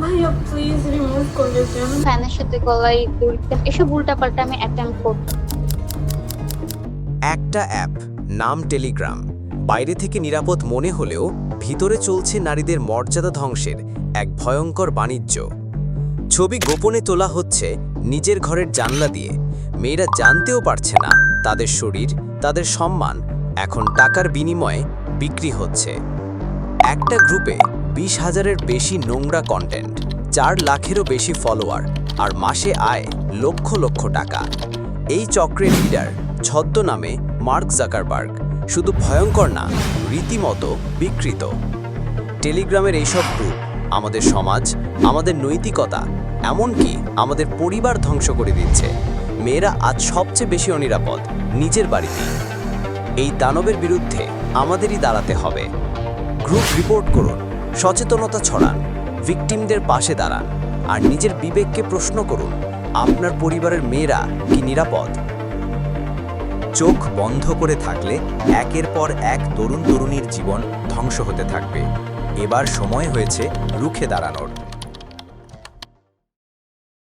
ভাইয়া please remove করে দেন ফ্যানের সাথে গলায় দড়িতে এসব উল্টাপাল্টা আমি অ্যাটেম্প করব একটা অ্যাপ নাম টেলিগ্রাম। বাইরে থেকে নিরাপদ মনে হলেও ভিতরে চলছে নারীদের মর্যাদা ধ্বংসের এক ভয়ঙ্কর বাণিজ্য। ছবি গোপনে তোলা হচ্ছে নিজের ঘরের জানলা দিয়ে। মেয়েরা জানতেও পারছে না তাদের শরীর তাদের সম্মান। এখন টাকার বিনিময়ে বিক্রি হচ্ছে। একটা গ্রুপে বিশ হাজারের বেশি নোংরা কন্টেন্ট চার লাখেরও বেশি ফলোয়ার আর মাসে আয় লক্ষ লক্ষ টাকা। এই চক্রের লিডার ছদ্মনামে মার্ক জাকারবার্গ, শুধু ভয়ঙ্কর না, রীতিমতো বিকৃত। টেলিগ্রামের এইসব গ্রুপ আমাদের সমাজ, আমাদের নৈতিকতা, এমনকি আমাদের পরিবার ধ্বংস করে দিচ্ছে। মেয়েরা আজ সবচেয়ে বেশি অনিরাপদ, নিজের বাড়িতেই। এই দানবের বিরুদ্ধে আমাদেরই দাঁড়াতে হবে। গ্রুপ রিপোর্ট করুন। সচেতনতা ছড়ান ভিকটিমদের পাশে দাঁড়ান, আর নিজের বিবেককে প্রশ্ন করুন, আপনার পরিবারের মেয়েরা কি নিরাপদ? চোখ বন্ধ করে থাকলে একের পর এক তরুণ তরুণীর জীবন ধ্বংস হতে থাকবে। এবার সময় হয়েছে রুখে দাঁড়ানোর।